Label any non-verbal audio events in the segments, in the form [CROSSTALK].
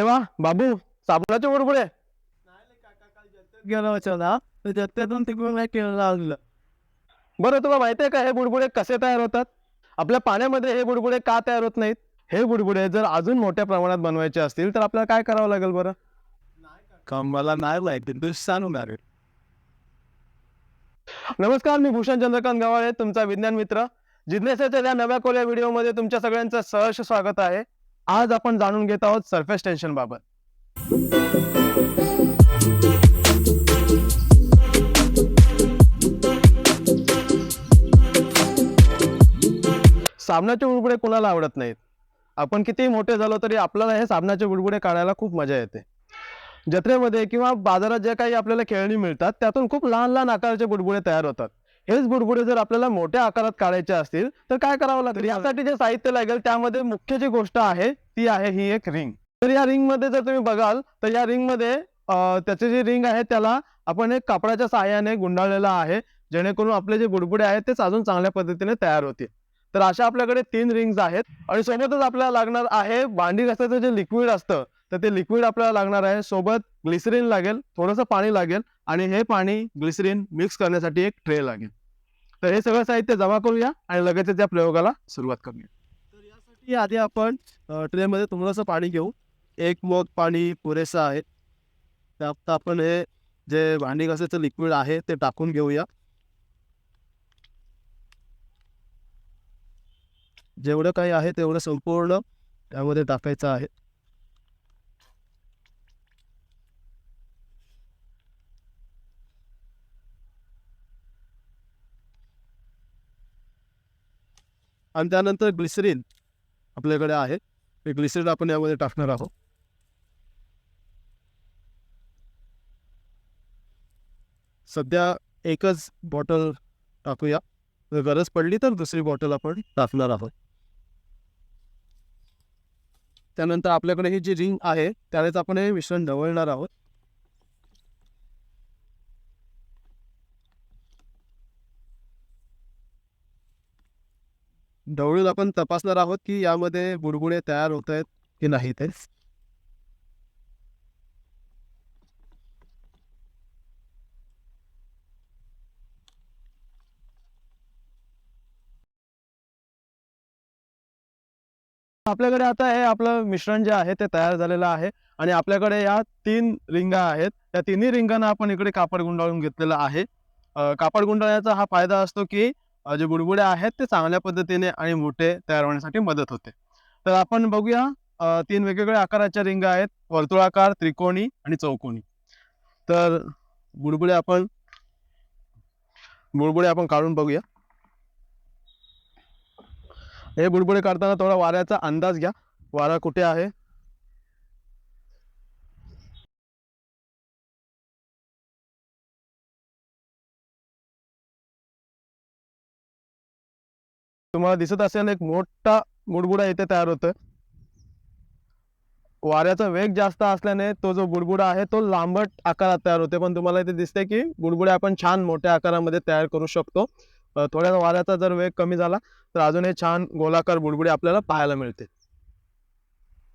तेव्हा बाबू साबणाचे गेला ना तर त्यातून तिकडून नाही केलं लागलं बरं तुला माहिती आहे का हे बुडबुडे कसे तयार होतात? आपल्या पाण्यामध्ये हे बुडबुडे का तयार होत नाहीत? हे बुडबुडे जर अजून मोठ्या प्रमाणात बनवायचे असतील तर आपल्याला काय करावं लागेल बरं? का मला नाही माहिती तू सांगणार आहे. नमस्कार मी भूषण चंद्रकांत गवाळे तुमचा विज्ञान मित्र. जिज्ञासेच्या या नव्या कोल्या व्हिडिओमध्ये तुमच्या सगळ्यांचं सहर्ष स्वागत आहे. आज आपण जाणून घेत आहोत सरफेस टेन्शन बाबत. साबणाचे बुडबुडे कोणाला आवडत नाहीत? आपण कितीही मोठे झालो तरी आपल्याला हे साबणाचे बुडबुडे काढायला खूप मजा येते. जत्रेमध्ये किंवा बाजारात जे काही आपल्याला खेळणी मिळतात त्यातून खूप लहान लहान आकाराचे बुडबुडे तयार होतात. हेच बुडबुडे जर आपल्याला मोठ्या आकारात काढायचे असतील तर काय करावं लागेल? यासाठी जे साहित्य लागेल त्यामध्ये मुख्य जी गोष्ट आहे ती आहे ही एक रिंग तर या रिंगमध्ये जर तुम्ही बघाल तर या रिंगमध्ये त्याचे जे रिंग आहे त्याला आपण एक कापडाच्या सहाय्याने गुंडाळलेला आहे जेणेकरून आपले जे बुडबुडे आहेत तेच अजून चांगल्या पद्धतीने तयार होतील. तर अशा आपल्याकडे तीन रिंग्स आहेत आणि सोबतच आपल्याला लागणार आहे भांडी घासायचं जे लिक्विड असतं तर ते लिक्विड आपल्याला लागणार आहे. सोबत ग्लिसरीन लागेल थोडंसं पाणी लागेल आणि हे पाणी ग्लिसरीन मिक्स करण्यासाठी एक ट्रे लागेल. तर हे सगळं साहित्य जमा करूया आणि लगेचच या प्रयोगाला सुरुवात करूया. तर यासाठी आधी आपण ट्रेमध्ये थोडंसं पाणी घेऊ. एक मग पाणी पुरेसं आहे. त्यात आपण हे जे भांडी घासायचं लिक्विड आहे ते टाकून घेऊया. जेवढं काही आहे तेवढं संपूर्ण त्यामध्ये टाकायचं आहे. आणि त्यानंतर ग्लिसरीन आपल्याकडे आहे. ते ग्लिसरीन आपण यामध्ये टाकणार आहोत. सध्या एकच बॉटल टाकूया. जर गरज पडली तर दुसरी बॉटल आपण टाकणार आहोत. त्यानंतर आपल्याकडे ही जी रिंग आहे त्यानेच आपण हे मिश्रण ढवळणार आहोत. ढवळून आपण तपासणार आहोत की यामध्ये बुडबुडे तयार होत आहेत की नाही ते. आपल्याकडे आता हे आपलं मिश्रण जे आहे ते तयार झालेलं आहे आणि आपल्याकडे या तीन रिंगा आहेत. त्या तिन्ही रिंगांना आपण इकडे कापड गुंडाळून घेतलेलं आहे. कापड गुंडाळण्याचा हा फायदा असतो की जे बुडबुडे आहेत ते चांगल्या पद्धतीने आणि मोठे तयार होण्यासाठी मदत होते. तर आपण बघूया तीन वेगवेगळ्या आकाराच्या रिंगा आहेत. वर्तुळाकार त्रिकोणी आणि चौकोनी तर बुडबुडे आपण बुडबुडे आपण काढून बघूया. हे बुडबुडे काढताना थोडा वाऱ्याचा अंदाज घ्या. वारा कुठे आहे? तुम्हाला दिसत असेल एक मोठा बुडबुडा इथे तयार होतोय. वाऱ्याचा वेग जास्त असल्याने तो जो बुडबुडा आहे तो लांबट आकारात तयार होते पण तुम्हाला इथे दिसते की बुडबुडे आपण छान मोठ्या आकारामध्ये तयार करू शकतो. थोड्या वाऱ्याचा जर वेग कमी झाला तर अजून हे छान गोलाकार बुडबुडे आपल्याला पाहायला मिळते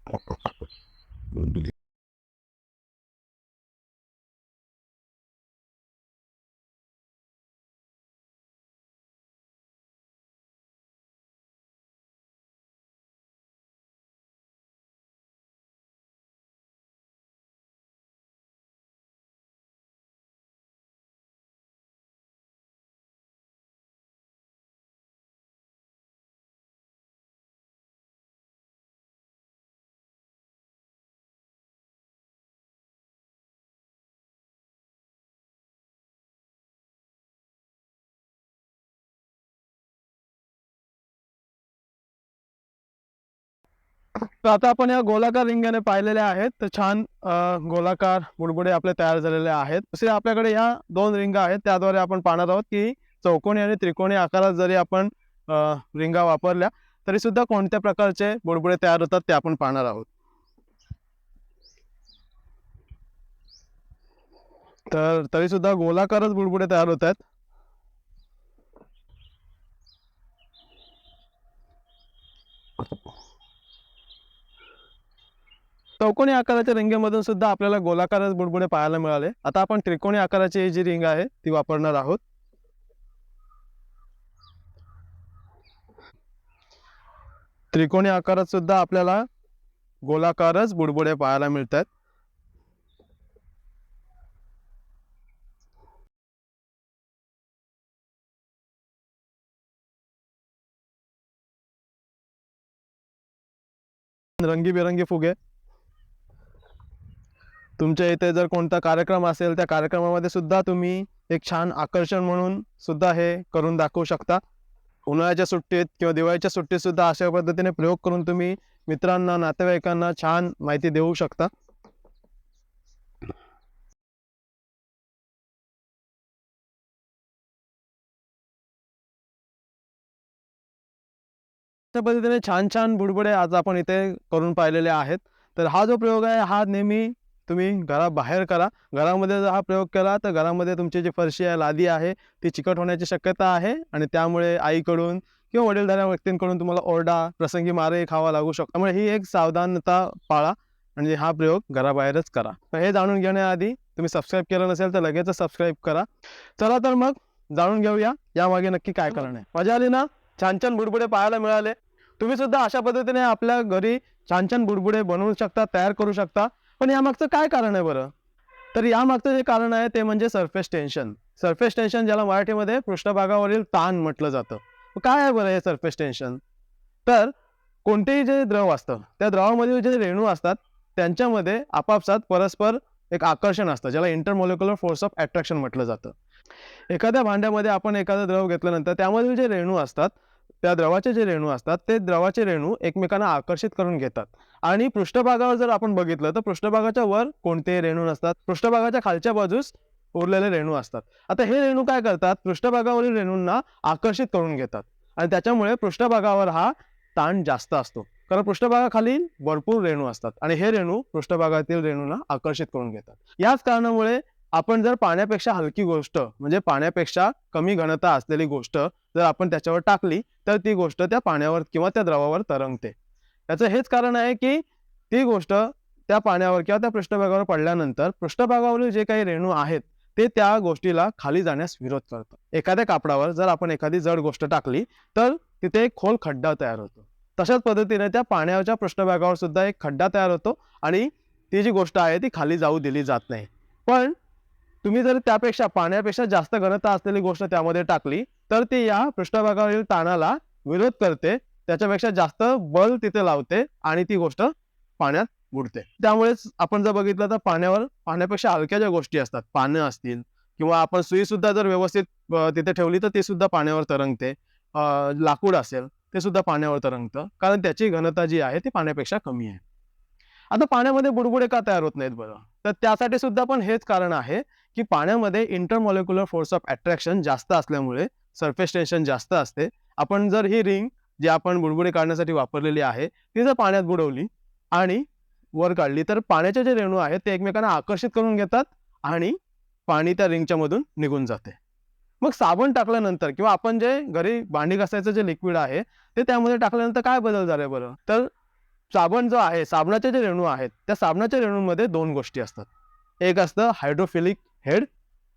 [LAUGHS] तर आता आपण या गोलाकार रिंगाने पाहिलेले आहेत. तर छान गोलाकार बुडबुडे आपले तयार झालेले आहेत. तसे आपल्याकडे या दोन रिंगा आहेत. त्याद्वारे आपण पाहणार आहोत की चौकोनी आणि त्रिकोणी आकारात जरी आपण रिंगा वापरल्या तरी सुद्धा कोणत्या प्रकारचे बुडबुडे तयार होतात ते आपण पाहणार आहोत. तर तरी सुद्धा गोलाकारच बुडबुडे तयार होत आहेत. चौकोनी आकाराच्या रिंगेमधून सुद्धा आपल्याला गोलाकारच बुडबुडे पाहायला मिळाले. आता आपण त्रिकोणी आकाराची ही जी रिंग आहे ती वापरणार आहोत. त्रिकोणी आकारात सुद्धा आपल्याला गोलाकारच बुडबुडे पाहायला मिळतात. रंगीबेरंगी फुगे. तुमच्या इथे जर कोणता कार्यक्रम असेल त्या कार्यक्रमामध्ये सुद्धा तुम्ही एक छान आकर्षण म्हणून सुद्धा हे करून दाखवू शकता. उन्हाळ्याच्या सुट्टीत किंवा दिवाळीच्या सुट्टीत सुद्धा अशा पद्धतीने प्रयोग करून तुम्ही मित्रांना नातेवाईकांना छान माहिती देऊ शकता. अशा पद्धतीने छान छान बुडबुडे आज आपण इथे करून पाहिलेले आहेत. तर हा जो प्रयोग आहे हा नेहमी तुम्ही घराबाहेर करा. घरामध्ये जर हा प्रयोग केला तर घरामध्ये तुमची जी फरशी आहे लादी आहे ती चिकट होण्याची शक्यता आहे आणि त्यामुळे आईकडून किंवा वडीलधाऱ्या व्यक्तींकडून तुम्हाला ओरडा प्रसंगी मारही खावा लागू शकतो. त्यामुळे ही एक सावधानता पाळा म्हणजे हा प्रयोग घराबाहेरच करा. तर हे जाणून घेण्याआधी तुम्ही सबस्क्राईब केलं नसेल तर लगेच सबस्क्राईब करा. चला तर मग जाणून घेऊया यामागे नक्की काय कारण आहे. मजा आली ना? छान छान बुडबुडे पाहायला मिळाले. तुम्ही सुद्धा अशा पद्धतीने आपल्या घरी छान छान बुडबुडे बनवू शकता तयार करू शकता. पण यामागचं काय कारण आहे बरं? तर यामागचं जे कारण आहे ते म्हणजे सरफेस टेन्शन सरफेस टेन्शन ज्याला मराठीमध्ये पृष्ठभागावरील ताण म्हटलं जातं. काय आहे बरं हे सरफेस टेन्शन तर कोणतेही जे द्रव असतं त्या द्रवामधील जे रेणू असतात त्यांच्यामध्ये आपापसात परस्पर एक आकर्षण असतं ज्याला इंटरमोलिक्युलर फोर्स ऑफ अट्रॅक्शन म्हटलं जातं. एखाद्या भांड्यामध्ये आपण एखादं द्रव घेतल्यानंतर त्यामधील जे रेणू असतात त्या द्रवाचे जे रेणू असतात ते द्रवाचे रेणू एकमेकांना आकर्षित करून घेतात. आणि पृष्ठभागावर जर आपण बघितलं तर पृष्ठभागाच्या वर कोणतेही रेणू नसतात? पृष्ठभागाच्या खालच्या बाजूस उरलेले रेणू असतात. आता हे रेणू काय करतात? पृष्ठभागावरील रेणूंना आकर्षित करून घेतात. आणि त्याच्यामुळे पृष्ठभागावर हा ताण जास्त असतो. कारण पृष्ठभागाखाली भरपूर रेणू असतात. आणि हे रेणू पृष्ठभागातील रेणूंना आकर्षित करून घेतात. याच कारणामुळे आपण जर पाण्यापेक्षा हलकी गोष्ट म्हणजे पाण्यापेक्षा कमी घनता असलेली गोष्ट जर आपण त्याच्यावर टाकली तर ती गोष्ट त्या पाण्यावर किंवा त्या द्रवावर तरंगते. याचं हेच कारण आहे की ती गोष्ट त्या पाण्यावर किंवा त्या पृष्ठभागावर पडल्यानंतर पृष्ठभागावरील जे काही रेणू आहेत ते त्या गोष्टीला खाली जाण्यास विरोध करतात. एखाद्या कापडावर जर आपण एखादी जड गोष्ट टाकली तर तिथे एक खोल खड्डा तयार होतो. तशाच पद्धतीने त्या पाण्याच्या पृष्ठभागावर सुद्धा एक खड्डा तयार होतो आणि ती जी गोष्ट आहे ती खाली जाऊ दिली जात नाही. पण तुम्ही जर त्यापेक्षा पाण्यापेक्षा जास्त घनता असलेली गोष्ट त्यामध्ये टाकली तर ती या पृष्ठभागावरील ताणाला विरोध करते. त्याच्यापेक्षा जास्त बल तिथे लावते आणि ती गोष्ट पाण्यात बुडते. त्यामुळेच आपण जर बघितलं तर पाण्यावर पाण्यापेक्षा हलक्या ज्या गोष्टी असतात पानं असतील किंवा आपण सुई सुद्धा जर व्यवस्थित तिथे ठेवली तर ती सुद्धा पाण्यावर तरंगते. लाकूड असेल ते सुद्धा पाण्यावर तरंगतं. कारण त्याची घनता जी आहे ती पाण्यापेक्षा कमी आहे. आता पाण्यामध्ये बुडबुडे का तयार होत नाहीत बरं? तर त्यासाठी सुद्धा पण हेच कारण आहे की पाण्यामध्ये इंटरमॉलिक्युलर फोर्स ऑफ अट्रॅक्शन जास्त असल्यामुळे सरफेस टेन्शन जास्त असते. आपण जर ही रिंग जी आपण बुडबुडे काढण्यासाठी वापरलेली आहे ती जर पाण्यात बुडवली आणि वर काढली तर पाण्याचे जे रेणू आहेत ते एकमेकांना आकर्षित करून घेतात आणि पाणी त्या रिंगच्या मधून निघून जाते. मग साबण टाकल्यानंतर किंवा आपण जे घरी भांडी घासायचं जे लिक्विड आहे ते त्यामध्ये टाकल्यानंतर काय बदल झाले बरं? तर साबण जो आहे साबणाचे जे रेणू आहेत त्या साबणाच्या रेणूंमध्ये दोन गोष्टी असतात. एक असतं हायड्रोफिलिक हेड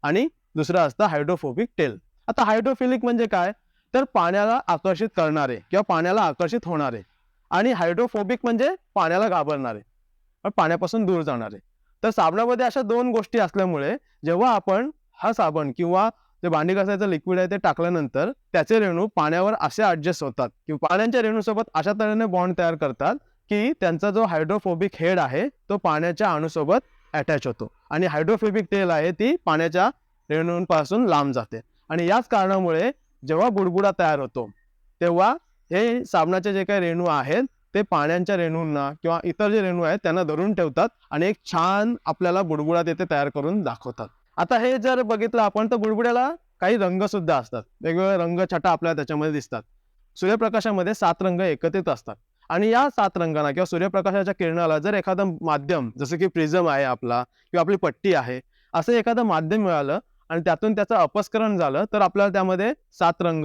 आणि दुसरं असतं हायड्रोफोबिक टेल. आता हायड्रोफिलिक म्हणजे काय? तर पाण्याला आकर्षित करणारे किंवा पाण्याला आकर्षित होणारे आणि हायड्रोफोबिक म्हणजे पाण्याला घाबरणारे पाण्यापासून दूर जाणारे. तर साबणामध्ये अशा दोन गोष्टी असल्यामुळे जेव्हा आपण हा साबण किंवा जे भांडी घासायचं लिक्विड आहे ते टाकल्यानंतर त्याचे रेणू पाण्यावर असे ऍडजस्ट होतात किंवा पाण्याच्या रेणूसोबत अशा तऱ्हेने बॉन्ड तयार करतात की त्यांचा जो हायड्रोफोबिक हेड आहे तो पाण्याच्या अणूसोबत अटॅच होतो. आणि हायड्रोफिबिक टेल आहे ती पाण्याच्या रेणूंपासून लांब जाते. आणि याच कारणामुळे जेव्हा बुडबुडा तयार होतो तेव्हा हे साबणाचे जे काही रेणू आहेत ते पाण्याच्या रेणूंना किंवा इतर जे रेणू आहेत त्यांना धरून ठेवतात आणि एक छान आपल्याला बुडबुडा तिथे तयार करून दाखवतात. आता हे जर बघितलं आपण तर बुडबुड्याला काही रंग सुद्धा असतात. वेगवेगळे रंग छटा आपल्याला त्याच्यामध्ये दिसतात. सूर्यप्रकाशामध्ये सात रंग एकत्रित असतात. आणि या सात रंगांना किंवा सूर्यप्रकाशाच्या किरणाला जर एखादं माध्यम जसं की प्रिझम आहे आपला किंवा आपली पट्टी आहे असं एखादं माध्यम मिळालं आणि त्यातून त्याचं अपस्करण झालं तर आपल्याला त्यामध्ये सात रंग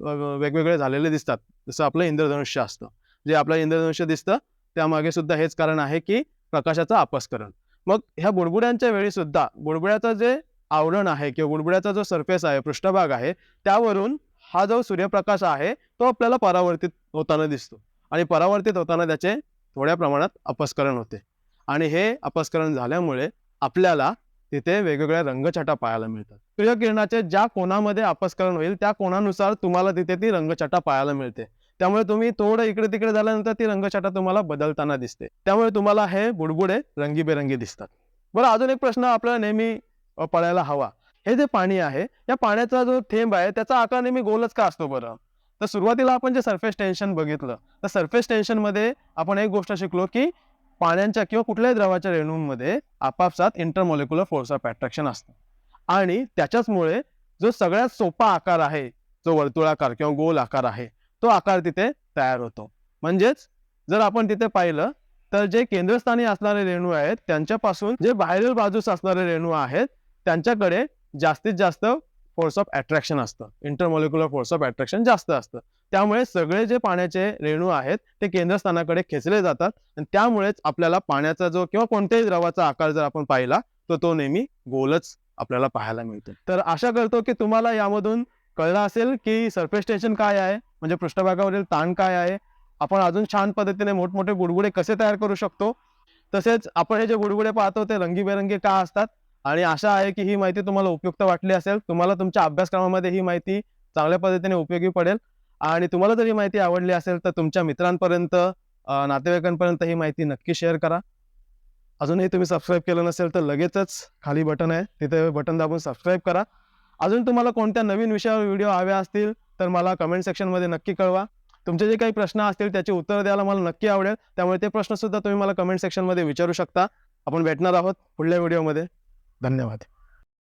वेगवेगळे झालेले दिसतात. जसं आपलं इंद्रधनुष्य असतं. जे आपलं इंद्रधनुष्य दिसतं त्यामागे सुद्धा हेच कारण आहे की प्रकाशाचं अपस्करण. मग ह्या बुडबुड्यांच्या वेळी सुद्धा बुडबुड्याचं जे आवरण आहे किंवा बुडबुड्याचा जो सरफेस आहे पृष्ठभाग आहे त्यावरून हा जो सूर्यप्रकाश आहे तो आपल्याला परावर्तित होताना दिसतो. आणि परावर्तित होताना त्याचे थोड्या प्रमाणात अपस्करण होते. आणि हे अपस्करण झाल्यामुळे आपल्याला तिथे वेगवेगळ्या रंगछटा पाहायला मिळतात. सूर्यकिरणाचे ज्या कोणामध्ये अपस्करण होईल त्या कोणानुसार तुम्हाला तिथे ती रंगछटा पाहायला मिळते. त्यामुळे तुम्ही थोडं इकडे तिकडे झाल्यानंतर ती रंगछटा तुम्हाला बदलताना दिसते. त्यामुळे तुम्हाला हे बुडबुडे रंगीबेरंगी दिसतात. बरं अजून एक प्रश्न आपल्याला नेहमी पळायला पडायला हवा. हे जे पाणी आहे या पाण्याचा जो थेंब आहे त्याचा आकार नेहमी गोलच का असतो बरं? तर सुरुवातीला आपण जे सरफेस टेन्शन बघितलं तर सरफेस टेन्शनमध्ये आपण एक गोष्ट शिकलो की पाण्याच्या किंवा कुठल्याही द्रवाच्या रेणूंमध्ये आपापसात इंटरमॉलिक्युलर फोर्स ऑफ अट्रॅक्शन असतं. आणि त्याच्याचमुळे जो सगळ्यात सोपा आकार आहे जो वर्तुळाकार किंवा गोल आकार आहे तो आकार तिथे तयार होतो. म्हणजेच जर आपण तिथे पाहिलं तर जे केंद्रस्थानी असणारे रेणू आहेत त्यांच्यापासून जे बाहेरील बाजूस असणारे रेणू आहेत त्यांच्याकडे जास्तीत जास्त फोर्स ऑफ अट्रॅक्शन असतं. इंटरमॉलिक्युलर फोर्स ऑफ अट्रॅक्शन जास्त असतं. त्यामुळे सगळे जे पाण्याचे रेणू आहेत ते केंद्रस्थानाकडे खेचले जातात. आणि त्यामुळेच आपल्याला पाण्याचा जो किंवा कोणत्याही द्रवाचा आकार जर आपण पाहिला तर तो नेहमी गोलच आपल्याला पाहायला मिळतो. तर आशा करतो की तुम्हाला यामधून कळलं असेल की सरफेस टेन्शन काय आहे म्हणजे पृष्ठभागावरील ताण काय आहे. आपण अजून छान पद्धतीने मोठमोठे गुडगुडे कसे तयार करू शकतो? तसेच आपण हे जे गुडगुडे पाहतो ते रंगीबेरंगी का असतात? आणि आशा आहे की ही माहिती तुम्हाला उपयुक्त वाटली असेल. तुम्हाला तुमच्या अभ्यासक्रमामध्ये ही माहिती चांगल्या पद्धतीने उपयोगी पडेल. आणि तुम्हाला जर ही माहिती आवडली असेल तर तुमच्या मित्रांपर्यंत नातेवाईकांपर्यंत ही माहिती नक्की शेअर करा. अजूनही तुम्ही सबस्क्राईब केलं नसेल तर लगेचच खाली बटन आहे. तिथे बटन दाबून सबस्क्राईब करा. अजून तुम्हाला कोणत्या नवीन विषयावर व्हिडिओ हवे असतील तर मला कमेंट सेक्शनमध्ये नक्की कळवा. तुमचे जे काही प्रश्न असतील त्याची उत्तरं द्यायला मला नक्की आवडेल. त्यामुळे ते प्रश्न सुद्धा तुम्ही मला कमेंट सेक्शनमध्ये विचारू शकता. आपण भेटणार आहोत पुढल्या व्हिडिओमध्ये धन्यवाद.